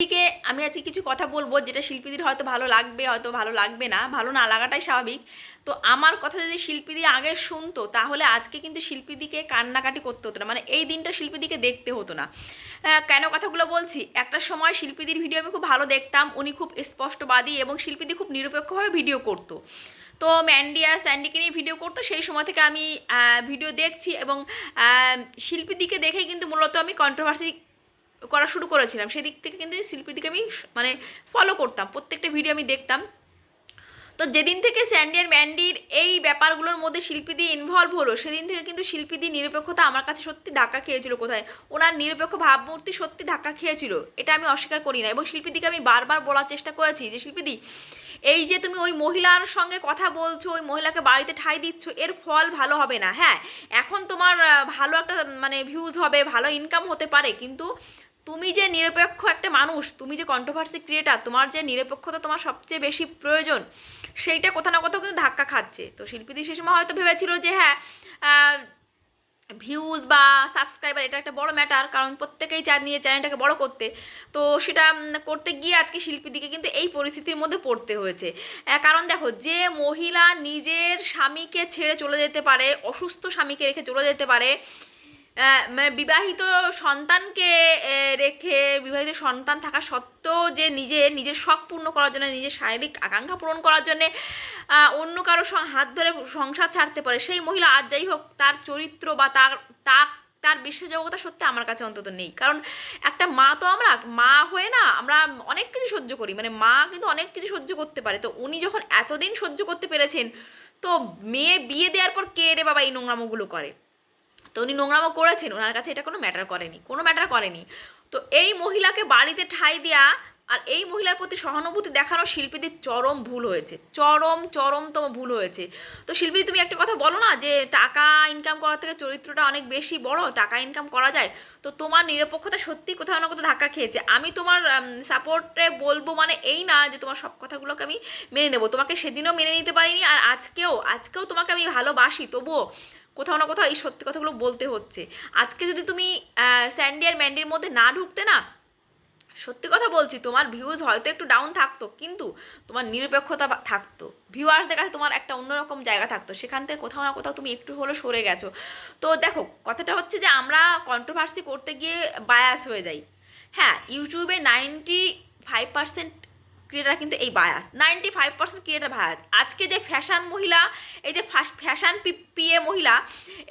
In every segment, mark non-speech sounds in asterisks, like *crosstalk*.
শিল্পীকে আমি আজকে কিছু কথা বলব যেটা শিল্পীদের হয়তো ভালো লাগবে, হয়তো ভালো লাগবে না, ভালো না লাগাটাই স্বাভাবিক। তো আমার কথা যদি শিল্পীদি আগে শুনতো, তাহলে আজকে কিন্তু শিল্পীদিকে কান্নাকাটি করতে হতো না মানে এই দিনটা শিল্পীদিকে দেখতে হতো না। কেন কথাগুলো বলছি? একটা সময় শিল্পীদির ভিডিও আমি খুব ভালো দেখতাম, উনি খুব স্পষ্টবাদী এবং শিল্পীদি খুব নিরপেক্ষভাবে ভিডিও করতো। তো ম্যান্ডি আর স্যান্ডিকে নিয়ে ভিডিও করতো, সেই সময় থেকে আমি ভিডিও দেখছি এবং শিল্পীদিকে দেখেই কিন্তু মূলত আমি কন্ট্রোভার্সি করা শুরু করেছিলাম। সেদিক থেকে কিন্তু শিল্পীর দিকে আমি মানে ফলো করতাম। প্রত্যেকটা ভিডিও আমি দেখতাম। তো যেদিন থেকে স্যান্ডি আর ম্যান্ডির এই ব্যাপারগুলোর মধ্যে শিল্পীদি ইনভলভ হলো, সেদিন থেকে কিন্তু শিল্পীদি নিরপেক্ষতা আমার কাছে সত্যি ধাক্কা খেয়েছিল কোথায়? ওনার নিরপেক্ষ ভাবমূর্তি সত্যি ধাক্কা খেয়েছিল। এটা আমি অস্বীকার করি না। এবং শিল্পীদিকে আমি বারবার বলার চেষ্টা করেছি যে, শিল্পীদি, এই যে তুমি ওই মহিলার সঙ্গে কথা বলছো, ওই মহিলাকে বাড়িতে ঠাই দিচ্ছ, এর ফল ভালো হবে না। হ্যাঁ এখন তোমার ভালো একটা মানে ভিউজ হবে, ভালো ইনকাম হতে পারে। কিন্তু তুমি যে নিরপেক্ষ একটা মানুষ, তুমি যে কন্ট্রোভার্সি ক্রিয়েটার তোমার যে নিরপেক্ষতা তোমার সবচেয়ে বেশি প্রয়োজন, সেইটা কোথাও না কোথাও কিন্তু ধাক্কা খাচ্ছে। তো শিল্পীদি সে সময় হয়তো ভেবেছিল যে হ্যাঁ ভিউজ বা সাবস্ক্রাইবার এটা একটা বড় ম্যাটার কারণ প্রত্যেকেই চান নিয়ে চ্যানেলটাকে বড় করতে। তো সেটা করতে গিয়ে আজকে শিল্পীদিকে কিন্তু এই পরিস্থিতির মধ্যে পড়তে হয়েছে। কারণ দেখো, যে মহিলা নিজের স্বামীকে ছেড়ে চলে যেতে পারে, অসুস্থ স্বামীকে রেখে চলে যেতে পারে বিবাহিত সন্তানকে রেখে বিবাহিত সন্তান থাকা সত্ত্বেও যে নিজে, নিজের শখ পূর্ণ করার জন্য, নিজের শারীরিক আকাঙ্ক্ষা পূরণ করার জন্য অন্য কারও হাত ধরে সংসার ছাড়তে পারে, সেই মহিলা আজ যাই হোক, তার চরিত্র বা তার তার তার বিশ্বাসযোগ্যতা সত্যি আমার কাছে অন্তত নেই। কারণ একটা মা তো আমরা, মা হয়ে না আমরা অনেক কিছু সহ্য করি মানে মা কিন্তু অনেক কিছু সহ্য করতে পারে। তো উনি যখন এতদিন সহ্য করতে পেরেছেন, তো মেয়ে বিয়ে দেওয়ার পর কে রে বাবা এই নোংরামোগুলো করে? তো উনি নোংরামো করেছেন, ওনার কাছে এটা কোনো ম্যাটার করেনি, কোনো ম্যাটার করেনি। তো এই মহিলাকে বাড়িতে ঠাঁই দেওয়া আর এই মহিলার প্রতি সহানুভূতি দেখানো শিল্পীদের চরম ভুল হয়েছে, চরম, চরমতম ভুল হয়েছে। তো শিল্পী, তুমি একটা কথা বলো না যে টাকা ইনকাম করার থেকে চরিত্রটা অনেক বেশি বড়, টাকা ইনকাম করা যায়, তো তোমার নিরপেক্ষতা সত্যি কোথাও না কোথাও ধাক্কা খেয়েছে। আমি তোমার সাপোর্টে বলব মানে এই না যে তোমার সব কথাগুলোকে আমি মেনে নেব। তোমাকে সেদিনও মেনে নিতে পারিনি আর আজকেও আজকেও তোমাকে আমি ভালোবাসি, তবুও কোথাও না কোথাও এই সত্যি কথাগুলো বলতে হচ্ছে। আজকে যদি তুমি স্যান্ডি আর ম্যান্ডির মধ্যে না ঢুকতে না, সত্যি কথা বলছি, তোমার ভিউজ হয়তো একটু ডাউন থাকতো, কিন্তু তোমার নিরপেক্ষতা থাকতো। ভিউয়ার্সদের কাছে তোমার একটা অন্যরকম জায়গা থাকতো, সেখান থেকে কোথাও না কোথাও তুমি একটু হলেও সরে গেছো। তো দেখো, কথাটা হচ্ছে যে আমরা কন্ট্রোভার্সি করতে গিয়ে বায়াস হয়ে যাই। হ্যাঁ ইউটিউবে নাইনটি ফাইভ পার্সেন্ট ক্রিয়েটার কিন্তু এই bias ninety five percent creator bias আজকে যে ফ্যাশন মহিলা, এই যে ফ্যাশন পিএ মহিলা,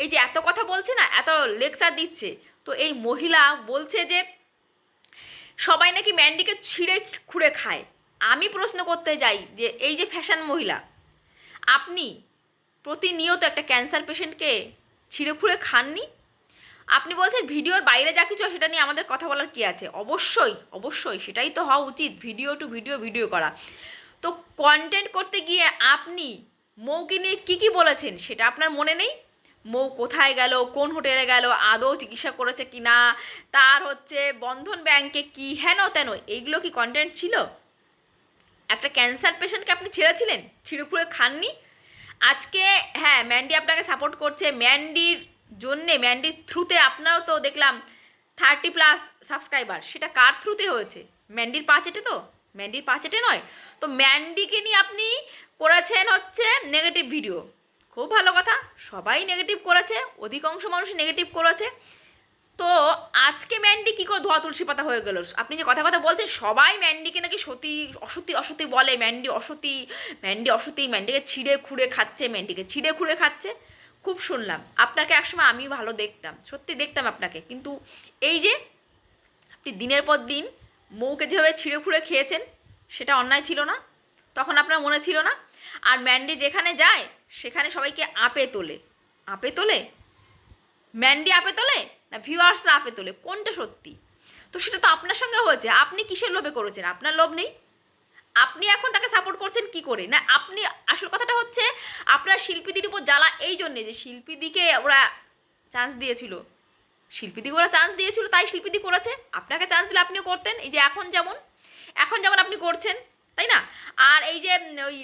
এই যে এত কথা বলছে না, এত লেকচার দিচ্ছে। তো এই মহিলা বলছে যে, সবাই নাকি ম্যান্ডিকে ছিঁড়ে খুঁড়ে খায়। আমি প্রশ্ন করতে যাই যে, এই যে ফ্যাশন মহিলা, আপনি প্রতিনিয়ত একটা ক্যান্সার পেশেন্টকে ছিঁড়ে খুঁড়ে খাননি? আপনি বলছেন ভিডিওর বাইরে যা কিছু সেটা নিয়ে আমাদের কথা বলার কি আছে? অবশ্যই অবশ্যই, সেটাই তো হওয়া উচিত ভিডিও টু ভিডিও ভিডিও করা। তো কন্টেন্ট করতে গিয়ে আপনি মৌকে নিয়ে কী কী বলেছেন সেটা আপনার মনে নেই? মৌ কোথায় গেল, কোন হোটেলে গেল, আদৌ চিকিৎসা করেছে কি না, তার হচ্ছে বন্ধন ব্যাংকে কি হেন তেন এইগুলো কি কন্টেন্ট ছিল? একটা ক্যান্সার পেশেন্টকে আপনি ছেড়েছিলেন? ছিঁড়ে খুঁড়ে খাননি? আজকে হ্যাঁ ম্যান্ডি আপনাকে সাপোর্ট করছে। ম্যান্ডির জন্যে ম্যান্ডির থ্রুতে আপনারও তো দেখলাম থার্টি প্লাস সাবস্ক্রাইবার সেটা কার থ্রুতে হয়েছে? ম্যান্ডির পাঁচেটে তো? ম্যান্ডির পাঁচেটে নয়? তো ম্যান্ডিকে নিয়ে আপনি করেছেন হচ্ছে নেগেটিভ ভিডিও খুব ভালো কথা, সবাই নেগেটিভ করেছে, অধিকাংশ মানুষ নেগেটিভ করেছে। তো আজকে ম্যান্ডি কী করে ধোয়া তুলসী পাতা হয়ে গেল? আপনি যে কথা কথা বলছেন, সবাই ম্যান্ডিকে নাকি সতী, অসতী অসতী বলে। ম্যান্ডি অসতী ম্যান্ডি অসতী ম্যান্ডিকে ছিঁড়ে খুঁড়ে খাচ্ছে ম্যান্ডিকে ছিঁড়ে খুঁড়ে খাচ্ছে। খুব শুনলাম। আপনাকে একসময় আমি ভালো দেখতাম, সত্যি দেখতাম আপনাকে। কিন্তু এই যে আপনি দিনের পর দিন মৌকে যেভাবে ছিঁড়ে খুঁড়ে খেয়েছেন, সেটা অন্যায় ছিল না, তখন আপনার মনে ছিল না? আর ম্যান্ডি যেখানে যায়, সেখানে সবাইকে আপে তোলে। আপে তোলে? ম্যান্ডি আপে তোলে? না ভিউয়ার্সরা আপে তোলে? কোনটা সত্যি? তো সেটা তো আপনার সঙ্গে হয়েছে। আপনি কিসের লোভে করেছেন? আপনার লোভ নেই? আপনি এখন তাকে সাপোর্ট করছেন কি করে? না, আপনি, আসল কথাটা হচ্ছে আপনার শিল্পীদের উপর জ্বালা এই জন্যে যে শিল্পীদিকে ওরা চান্স দিয়েছিল। শিল্পীদিকে ওরা চান্স দিয়েছিল, তাই শিল্পীদি করেছে। আপনাকে চান্স দিলে আপনিও করতেন। এই যে এখন যেমন এখন যেমন আপনি করছেন, তাই না? আর এই যে ওই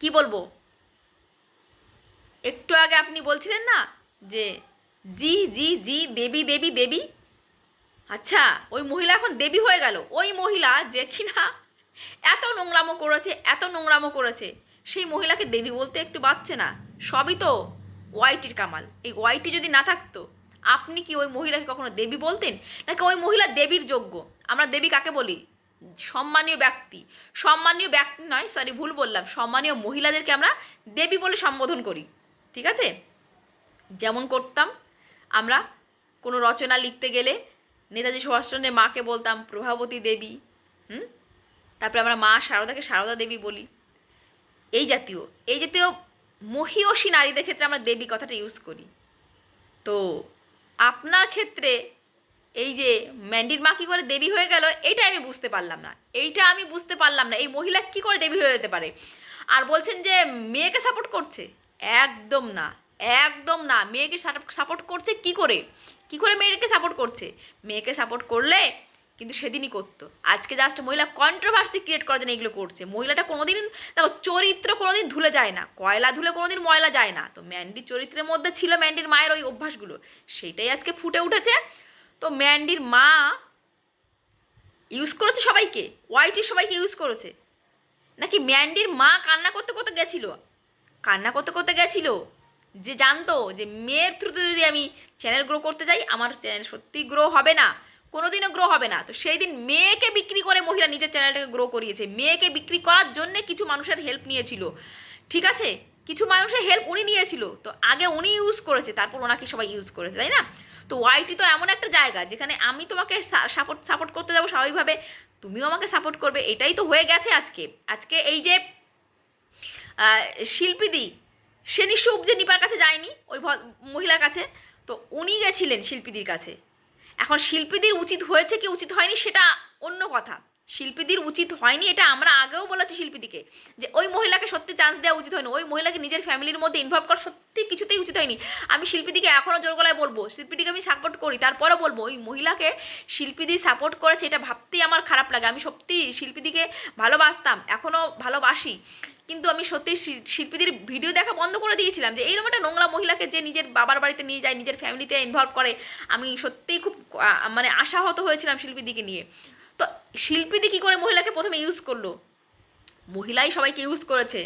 কি বলব? একটু আগে আপনি বলছিলেন না যে, জি জি জি, দেবী দেবী দেবী? আচ্ছা ওই মহিলা এখন দেবী হয়ে গেল। ওই মহিলা যে কিনা এত নোংরামো করেছে, এত নোংরামো করেছে। সেই মহিলাকে দেবী বলতে একটু বাচ্চে না। সবই তো ওয়াইটির কামাল। এই ওয়াইটি যদি না থাকতো, আপনি কি ওই মহিলাকে কখনো দেবী বলতেন? নাকি ওই মহিলা দেবীর যোগ্য? আমরা দেবী কাকে বলি? সম্মানীয় ব্যক্তি। সম্মানীয় ব্যক্তি নয় সরি ভুল বললাম। সম্মানীয় মহিলাদেরকে আমরা দেবী বলে সম্বোধন করি। ঠিক আছে? যেমন করতাম, আমরা কোনো রচনা লিখতে গেলে নেতাজি সুভাষচন্দ্রের মাকে বলতাম, প্রভাবতী দেবী। হুম? তারপরে আমরা মা সারদাকে সারদা দেবী বলি। এই জাতীয় এই জাতীয় মহিয়সী নারীদের ক্ষেত্রে আমরা দেবী কথাটা ইউজ করি। তো আপনার ক্ষেত্রে এই যে ম্যান্ডির মা কী করে দেবী হয়ে গেল, এইটা আমি বুঝতে পারলাম না। এইটা আমি বুঝতে পারলাম না, এই মহিলা কী করে দেবী হয়ে যেতে পারে? আর বলছেন যে মেয়েকে সাপোর্ট করছে? একদম না একদম না। মেয়েকে সাপোর্ট করছে কি করে? কি করে মেয়েকে সাপোর্ট করছে? মেয়েকে সাপোর্ট করলে কিন্তু সেদিনই করতো। আজকে জাস্ট মহিলা কন্ট্রোভার্সি ক্রিয়েট করার জন্য এগুলো করছে। মহিলাটা কোনোদিন দেখো চরিত্র কোনোদিন ধুলে যায় না। কয়লা ধুলে কোনোদিন ময়লা যায় না। তো ম্যান্ডির চরিত্রের মধ্যে ছিল ম্যান্ডির মায়ের ওই অভ্যাসগুলো। সেটাই আজকে ফুটে উঠেছে। তো ম্যান্ডির মা ইউজ করেছে সবাইকে? ওয়াইটি সবাইকে ইউজ করেছে। নাকি ম্যান্ডির মা কান্না করতে করতে গেছিল? কান্না করতে করতে গেছিল। যে জানতো যে মেয়ের থ্রুতে যদি আমি চ্যানেল গ্রো করতে যাই, আমার চ্যানেল সত্যি গ্রো হবে না। কোনোদিনও গ্রো হবে না। তো সেই দিন মেয়েকে বিক্রি করে মহিলা নিজের চ্যানেলটাকে গ্রো করিয়েছে। মেয়েকে বিক্রি করার জন্যে কিছু মানুষের হেল্প নিয়েছিল। ঠিক আছে? কিছু মানুষের হেল্প উনি নিয়েছিল। তো আগে উনি ইউজ করেছে, তারপর ওনাকে সবাই ইউজ করেছে, তাই না? তো ওয়াইটি তো এমন একটা জায়গা, যেখানে আমি তোমাকে সাপোর্ট সাপোর্ট করতে যাব স্বাভাবিকভাবে, তুমিও আমাকে সাপোর্ট করবে। এটাই তো হয়ে গেছে আজকে। আজকে এই যে শিল্পীদি, সে নিঃসুপ যে নিপার কাছে যায়নি, ওই মহিলার কাছে। তো উনি গেছিলেন শিল্পীদির কাছে। এখন শিল্পীদের উচিত হয়েছে কি উচিত হয়নি সেটা অন্য কথা। শিল্পীদের উচিত হয়নি, এটা আমরা আগেও বলেছি শিল্পীদিকে, যে ওই মহিলাকে সত্যি চান্স দেওয়া উচিত হয়নি, ওই মহিলাকে নিজের ফ্যামিলির মধ্যে ইনভলভ করা সত্যি কিছুতেই উচিত হয়নি। আমি শিল্পীদিকে এখনও জোর গলায় বলব শিল্পীটিকে আমি সাপোর্ট করি, তারপরও বলব, ওই মহিলাকে শিল্পীদি সাপোর্ট করেছে, এটা ভাবতেই আমার খারাপ লাগে। আমি সত্যি শিল্পীদিকে ভালোবাসতাম এখনও ভালোবাসি, কিন্তু আমি সত্যি শিল্পীদের ভিডিও দেখা বন্ধ করে দিয়েছিলাম, যে এইরকম একটা নোংরা মহিলাকে যে নিজের বাবার বাড়িতে নিয়ে যায়, নিজের ফ্যামিলিতে ইনভলভ করে, আমি সত্যিই খুব মানে আশাহত হয়েছিলাম শিল্পীদিকে নিয়ে। তো শিল্পীদি কী করে মহিলাকে প্রথমে ইউজ করল? মহিলাই সবাইকে ইউজ করেছে।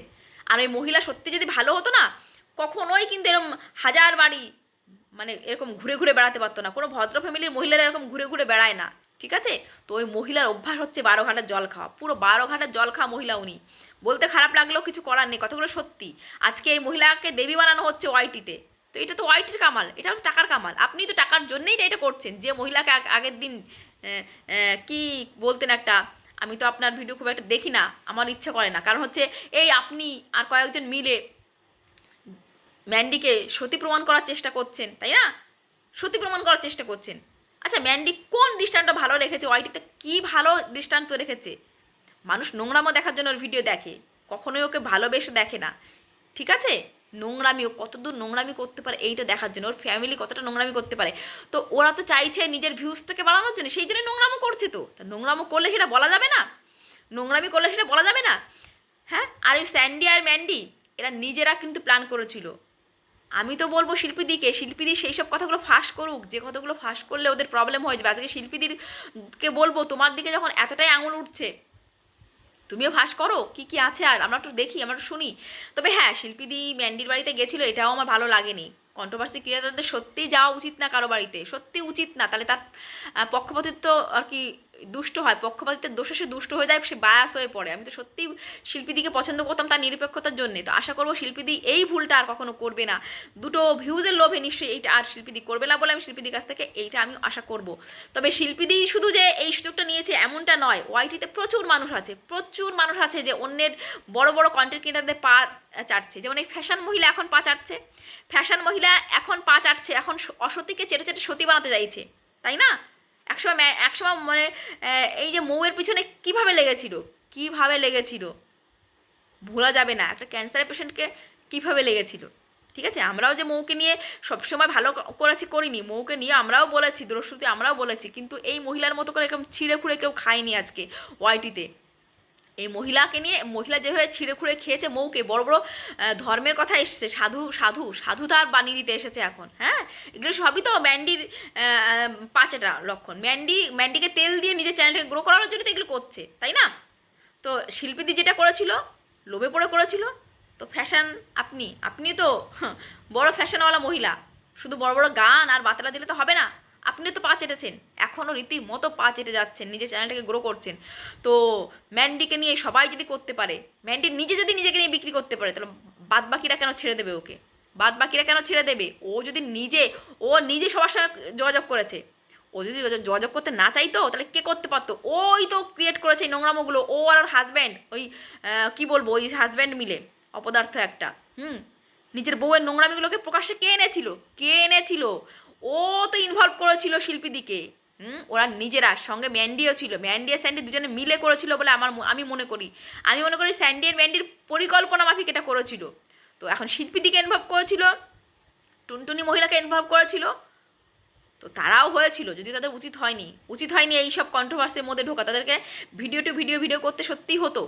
আর ওই মহিলা সত্যি যদি ভালো হতো না, কখনোই কিন্তু এরকম হাজার বাড়ি মানে এরকম ঘুরে ঘুরে বেড়াতে পারতো না। কোনো ভদ্র ফ্যামিলির মহিলারা এরকম ঘুরে ঘুরে বেড়ায় না, ঠিক আছে? তো ওই মহিলার অভ্যাস হচ্ছে বারো ঘাটার জল খাওয়া। পুরো বারো ঘাটার জল খাওয়া মহিলা উনি। বলতে খারাপ লাগলেও কিছু করার নেই। কতগুলো সত্যি। আজকে এই মহিলাকে দেবী বানানো হচ্ছে ওয়াইটিতে তো। এটা তো ওয়াইটির কামাল, এটা টাকার কামাল। আপনি তো টাকার জন্যই এটা করছেন। যে মহিলাকে আগের দিন কি বলতেন একটা, আমি তো আপনার ভিডিও খুব একটা দেখি না, আমার ইচ্ছা করে না। কারণ হচ্ছে, এই আপনি আর কয়েকজন মিলে ম্যান্ডিকে সতী প্রমাণ করার চেষ্টা করছেন, তাই না? সতী প্রমাণ করার চেষ্টা করছেন। আচ্ছা ম্যান্ডি কোন দৃষ্টান্তটা ভালো রেখেছে? ওয়াইটিতে কী ভালো দৃষ্টান্ত রেখেছে? মানুষ নোংরামো দেখার জন্য ওর ভিডিও দেখে, কখনোই ওকে ভালোবেসে দেখে না। ঠিক আছে? নোংরামি কতদূর নোংরামি করতে পারে এইটা দেখার জন্য, ওর ফ্যামিলি কতটা নোংরামি করতে পারে। তো ওরা তো চাইছে নিজের ভিউজটাকে বাড়ানোর জন্য, সেই জন্য নোংরামো করছে তো। তা নোংরামো করলে সেটা বলা যাবে না? নোংরামি করলে সেটা বলা যাবে না? হ্যাঁ? আর ওই স্যান্ডি আর ম্যান্ডি, এরা নিজেরা কিন্তু প্ল্যান করেছিল। আমি তো বলব শিল্পীদিকে, শিল্পীদি সেই সব কথাগুলো ফাঁস করুক, যে কথাগুলো ফাঁস করলে ওদের প্রবলেম হয়ে যাবে। আজকে শিল্পীদিরকে বলব, তোমার দিকে যখন এতটাই আঙুল উঠছে তুমিও ফাঁস করো, কি কি আছে? আর আমরা একটু দেখি, আমরা শুনি। তবে হ্যাঁ শিল্পীদি, ম্যান্ডির বাড়িতে গেছিল, এটাও আমার ভালো লাগেনি। কন্ট্রোভার্সি ক্রিয়েটারদের সত্যিই যাওয়া উচিত না কারও বাড়িতে সত্যি উচিত না। তাহলে তার পক্ষপাতিত্ব আর কি দুষ্ট হয়, পক্ষপাতিত্বের দোষে সে দুষ্ট হয়ে যায়, সে বায়াস হয়ে পড়ে। আমি তো সত্যিই শিল্পীদিকে পছন্দ করতাম তার নিরপেক্ষতার জন্যে। তো আশা করব শিল্পীদি এই ভুলটা আর কখনো করবে না। দুটো ভিউজের লোভে নিশ্চয়ই এইটা আর শিল্পীদি করবে না বলে আমি শিল্পীদির কাছ থেকে এইটা আমি আশা করব। তবে শিল্পীদি শুধু যে এই সুযোগটা নিয়েছে এমনটা নয় ওয়াইটিতে প্রচুর মানুষ আছে, প্রচুর মানুষ আছে যে অন্যের বড় বড় কন্টেন্ট ক্রিয়েটারদের পা চাটছে। যেমন এই ফ্যাশন মহিলা এখন পা চাটছে। ফ্যাশন মহিলা এখন পা চাটছে, এখন অসতীকে চেটে চেটে সতী বানাতে চাইছে, তাই না? একসময় একসময় মানে এই যে মৌয়ের পিছনে কীভাবে লেগেছিল? কীভাবে লেগেছিল? ভোলা যাবে না, একটা ক্যান্সারের পেশেন্টকে কীভাবে লেগেছিল? ঠিক আছে? আমরাও যে মৌকে নিয়ে সবসময় ভালো করেছি, করিনি। মৌকে নিয়ে আমরাও বলেছি, দ্রষ্টুতে আমরাও বলেছি, কিন্তু এই মহিলার মতো করে এরকম ছিঁড়ে খুঁড়ে কেউ খায়নি আজকে ওয়াইটিতে এই মহিলাকে নিয়ে, মহিলা যেভাবে ছিঁড়ে খুঁড়ে খেয়েছে মৌকে, বড় বড় ধর্মের কথা এসছে। সাধু সাধু সাধু তার বানিয়ে দিতে এসেছে এখন হ্যাঁ? এগুলো সবই তো ম্যান্ডির পাঁচটা লক্ষণ। ম্যান্ডি, ম্যান্ডিকে তেল দিয়ে নিজের চ্যানেলটাকে গ্রো করার জন্য তো এগুলো করছে, তাই না? তো শিল্পীদি যেটা করেছিল, লোভে পড়ে করেছিল, তো ফ্যাশন আপনি আপনি তো বড় ফ্যাশনওয়ালা মহিলা। শুধু বড় বড় গান আর বাতলা দিলে তো হবে না। আপনিও তো পা চেটেছেন। এখনও রীতিমতো পা চেটে যাচ্ছেন, নিজের চ্যানেলটাকে গ্রো করছেন। তো ম্যান্ডিকে নিয়ে সবাই যদি করতে পারে ম্যান্ডি নিজে যদি নিজেকে নিয়ে বিক্রি করতে পারে, তাহলে বাদ বাকিরা কেন ছেড়ে দেবে ওকে? বাদ বাকিরা কেন ছেড়ে দেবে? ও যদি নিজে, ও নিজে সবার সঙ্গে যোগাযোগ করেছে। ও যদি যোগাযোগ- করতে না চাইতো, তাহলে কে করতে পারতো? ওই তো ক্রিয়েট করেছে এই নোংরামোগুলো, ও আর ওর হাজব্যান্ড ওই কি বলব, ওই হাজব্যান্ড মিলে, অপদার্থ একটা, হুম? নিজের বউয়ের নোংরামিগুলোকে প্রকাশ্যে কে এনেছিল? কে এনেছিল? ও তো ইনভলভ করেছিল শিল্পীদিকে হুম, ওরা নিজেরা সঙ্গে ম্যান্ডিও ছিল। ম্যান্ডি আর স্যান্ডি দুজনে মিলে করেছিল বলে আমার আমি মনে করি। আমি মনে করি স্যান্ডি আর ম্যান্ডির পরিকল্পনা মাফিক এটা করেছিল। তো এখন শিল্পীদিকে ইনভলভ করেছিল, টুনটুনি মহিলাকে ইনভলভ করেছিল, তো তারাও হয়েছিল। যদি তাদের উচিত হয়নি। উচিত হয়নি এই সব কন্ট্রোভার্সির মধ্যে ঢোকা। তাদেরকে ভিডিও টু ভিডিও ভিডিও করতে সত্যিই হতো।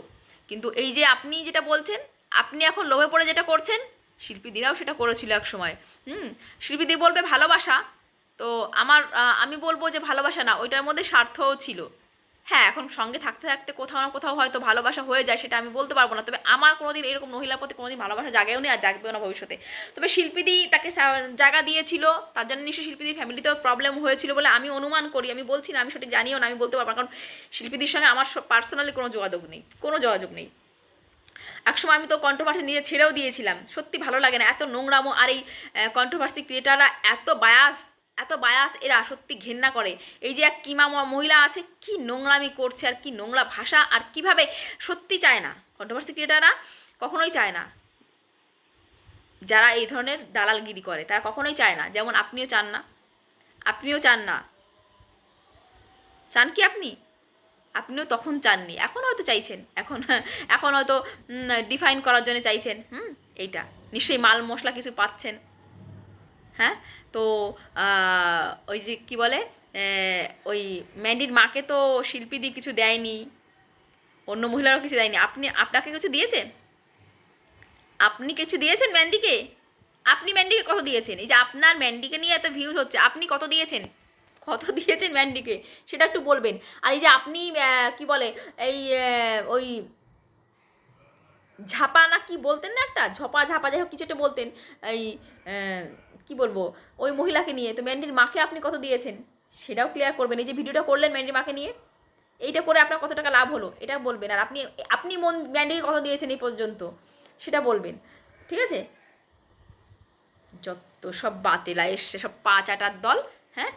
কিন্তু এই যে আপনি যেটা বলছেন, আপনি এখন লোভে পড়ে যেটা করছেন শিল্পীদিরাও সেটা করেছিল এক সময়। হুম, শিল্পীদি বলবে ভালোবাসা। তো আমার আমি বলব যে ভালোবাসা না, ওইটার মধ্যে স্বার্থও ছিল। হ্যাঁ এখন সঙ্গে থাকতে থাকতে কোথাও না কোথাও হয়তো ভালোবাসা হয়ে যায়, সেটা আমি বলতে পারব না। তবে আমার কোনোদিন এরকম মহিলার প্রতি কোনোদিন ভালোবাসা জাগেও নেই আর জাগবেও না ভবিষ্যতে। তবে শিল্পীদি তাকে জায়গা দিয়েছিল। তার জন্য নিশ্চয়ই শিল্পীদির ফ্যামিলিতেও প্রবলেম হয়েছিল বলে আমি অনুমান করি। আমি বলছি না, আমি সঠিক জানিও না, আমি বলতে পারব কারণ শিল্পীদির সঙ্গে আমার পার্সোনালি কোনো যোগাযোগ নেই, কোনো যোগাযোগ নেই। একসময় আমি তো কন্ট্রোভার্সি নিয়ে ছেড়েও দিয়েছিলাম। সত্যি ভালো লাগে না, এত নোংরামো আর এই কন্ট্রোভার্সি ক্রিয়েটাররা এত বায়াস এত বায়াস এরা সত্যি ঘেন্না করে। এই যে এক কিমা মহিলা আছে, কি নোংরামি করছে আর কি নোংরা ভাষা আর কীভাবে সত্যি চায় না? কন্ট্রোভার্সি ক্রিয়েটাররা কখনোই চায় না। যারা এই ধরনের দালালগিরি করে, তারা কখনোই চায় না। যেমন আপনিও চান না। আপনিও চান না। চান কি আপনি? আপনিও তখন চাননি, এখন হয়তো চাইছেন, এখন এখন হয়তো ডিফাইন করার জন্য চাইছেন, হুম, এইটা, নিশ্চয়ই মাল মশলা কিছু পাচ্ছেন হ্যাঁ তো ওই যে কি বলে ওই ম্যান্ডির মাকে তো শিল্পীদি কিছু দেয়নি, অন্য মহিলারও কিছু দেয়নি, আপনি, আপনাকে কিছু দিয়েছে আপনি কিছু দিয়েছেন ম্যান্ডিকে? আপনি ম্যান্ডিকে কত দিয়েছেন? এই যে আপনার ম্যান্ডিকে নিয়ে এত ভিউজ হচ্ছে, আপনি কত দিয়েছেন? কত *laughs* দিয়েছেন ম্যান্ডিকে সেটা একটু বলবেন। আর এই যে আপনি কি বলে, এই ওই ঝাপা না কি বলতেন না একটা? ঝপা ঝাপা, যাই হোক, কিছু একটা বলতেন। এই কি বলব, ওই মহিলাকে নিয়ে। তো ম্যান্ডির মাকে আপনি কত দিয়েছেন? সেটাও ক্লিয়ার করবেন। এই যে ভিডিওটা করলেন ম্যান্ডির মাকে নিয়ে, এইটা করে আপনার কত টাকা লাভ হলো, এটা বলবেন। আর আপনি আপনি মন ম্যান্ডিকে কত দিয়েছেন এই পর্যন্ত, সেটা বলবেন। ঠিক আছে? যত সব বাতেলা এসছে, সব পা চাটার দল হ্যাঁ?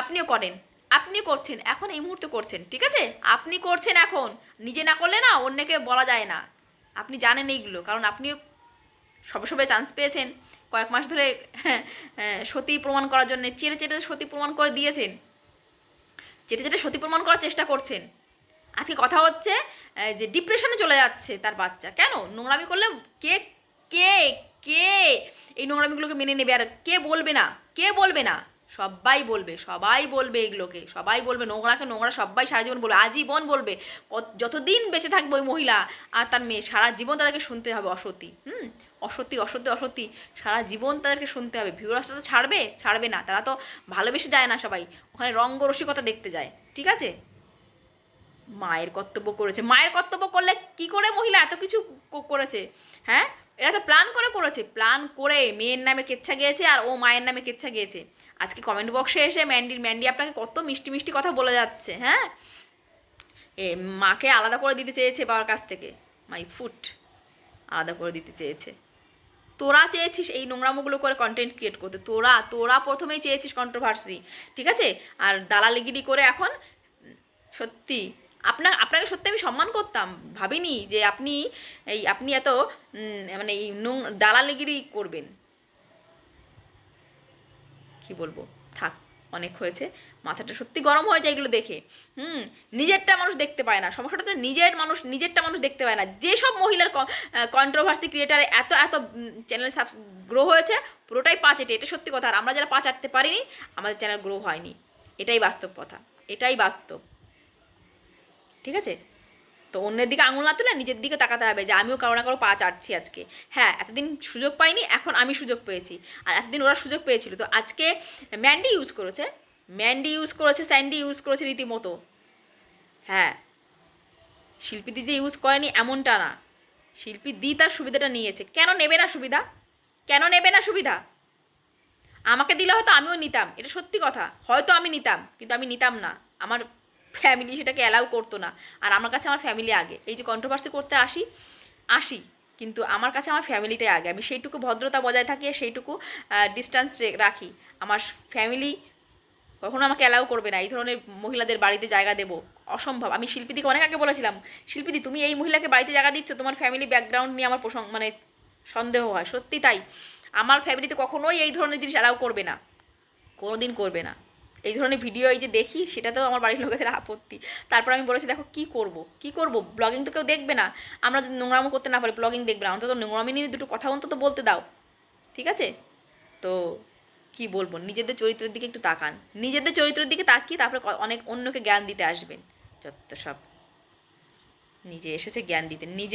আপনিও করেন। আপনি করছেন এখন এই মুহূর্তে করছেন ঠিক আছে? আপনি করছেন এখন। নিজে না করলে না অন্যকে বলা যায় না। আপনি জানেন এইগুলো কারণ আপনিও সবে সবে চান্স পেয়েছেন। কয়েক মাস ধরে হ্যাঁ, সতী প্রমাণ করার জন্য চেটে চেটে সতী প্রমাণ করে দিয়েছেন। চেটে চেটে সতী প্রমাণ করার চেষ্টা করছেন। আজকে কথা হচ্ছে যে ডিপ্রেশনে চলে যাচ্ছে তার বাচ্চা। কেন? নোংরামি করলে কে কে কে এই নোংরামিগুলোকে মেনে নেবে? আর কে বলবে না? কে বলবে না? সবাই বলবে সবাই বলবে এগুলোকে, সবাই বলবে নোংরাকে, নোংরা সবাই সারা জীবন বলবে, আজীবন বলবে। যতদিন বেঁচে থাকবে ওই মহিলা আর তার মেয়ে, সারা জীবন তাদেরকে শুনতে হবে অসতি, হুম? অসত্যি অসত্যি অসত্যি সারা জীবন তাদেরকে শুনতে হবে। ভিউরাসটা তো ছাড়বে ছাড়বে না, তারা তো ভালোবেসে যায় না সবাই, ওখানে রঙ্গরসিকতা দেখতে যায়, ঠিক আছে? মায়ের কর্তব্য করেছে, মায়ের কর্তব্য করলে কি করে মহিলা এত কিছু করেছে হ্যাঁ? এরা তো প্ল্যান করে করেছে প্ল্যান করে মেয়ের নামে কেচ্ছা গিয়েছে আর ও মায়ের নামে কেচ্ছা গিয়েছে। আজকে কমেন্ট বক্সে এসে ম্যান্ডির ম্যান্ডি আপনাকে কত মিষ্টি মিষ্টি কথা বলে যাচ্ছে হ্যাঁ? এ মাকে আলাদা করে দিতে চেয়েছে বাবার কাছ থেকে। মাই ফুট, আলাদা করে দিতে চেয়েছে। তোরা চেয়েছিস এই নোংরামোগুলো করে কন্টেন্ট ক্রিয়েট করতে। তোরা তোরা প্রথমেই চেয়েছিস কন্ট্রোভার্সি ঠিক আছে? আর দালালিগিরি করে এখন, সত্যি আপনার, আপনাকে সত্যি আমি সম্মান করতাম, ভাবিনি যে আপনি এই, আপনি এত মানে এই নোং, দালালিগিরি করবেন। কি বলব? থাক, অনেক হয়েছে। মাথাটা সত্যি গরম হয়ে যায় এগুলো দেখে। হুম, নিজেরটা মানুষ দেখতে পায় না। সমস্যাটা হচ্ছে নিজের মানুষ, নিজেরটা মানুষ দেখতে পায় না। যেসব মহিলার কন্ট্রোভার্সি ক্রিয়েটারে এত এত চ্যানেল সাবস গ্রো হয়েছে, পুরোটাই পাঁচ এটে এটা সত্যি কথা। আর আমরা যারা পাঁচ আটতে পারিনি, আমাদের চ্যানেল গ্রো হয়নি। এটাই বাস্তব কথা। এটাই বাস্তব। ঠিক আছে? তো অন্যের দিকে আঙুল না তুলে নিজের দিকে তাকাতে হবে যে আমিও কারও না কারও পা চাটছি আজকে। হ্যাঁ এতদিন সুযোগ পাইনি, এখন আমি সুযোগ পেয়েছি। আর এতদিন ওরা সুযোগ পেয়েছিল। তো আজকে ম্যান্ডি ইউজ করেছে। ম্যান্ডি ইউজ করেছে, স্যান্ডি ইউজ করেছে রীতিমতো। হ্যাঁ। শিল্পীদি যে ইউজ করেনি এমনটা না। শিল্পী দি তার সুবিধাটা নিয়েছে। কেন নেবে না সুবিধা? কেন নেবে না সুবিধা? আমাকে দিলে হয়তো আমিও নিতাম। এটা সত্যি কথা। হয়তো আমি নিতাম, কিন্তু আমি নিতাম না। আমার ফ্যামিলি সেটাকে অ্যালাউ করতো না। আর আমার কাছে আমার ফ্যামিলি আগে। এই যে কন্ট্রোভার্সি করতে আসি আসি। কিন্তু আমার কাছে আমার ফ্যামিলিটাই আগে। আমি সেইটুকু ভদ্রতা বজায় থাকি সেইটুকু ডিস্টেন্স রাখি। আমার ফ্যামিলি কখনো আমাকে অ্যালাউ করবে না। এই ধরনের মহিলাদের বাড়িতে জায়গা দেবো। অসম্ভব। আমি শিল্পীদিকে অনেক আগে বলেছিলাম, শিল্পীদি, তুমি এই মহিলাকে বাড়িতে জায়গা দিচ্ছ? তোমার ফ্যামিলি ব্যাকগ্রাউন্ড নিয়ে আমার প্রসঙ্গ মানে সন্দেহ হয়। সত্যি তাই। আমার ফ্যামিলিতে কখনোই এই ধরনের জিনিস অ্যালাউ করবে না। কোনো দিন করবে না। এই ধরনের ভিডিও এই যে দেখি, সেটাতেও আমার বাড়ির লোকেদের আপত্তি। তারপর আমি বলেছি, দেখো, কি করব? কি করব? ব্লগিং তো কেউ দেখবে না। আমরা যদি নোংরামো করতে না পারি ব্লগিং দেখবে না। অন্তত নোংরামি নিয়ে দুটো কথা অন্তত বলতে দাও। ঠিক আছে? তো কি বলব? নিজেদের চরিত্রের দিকে একটু তাকান। নিজেদের চরিত্রের দিকে তাকিয়ে তারপরে অনেক অন্যকে জ্ঞান দিতে আসবেন। যত সব নিজে এসেছে জ্ঞান দিতে। নিজে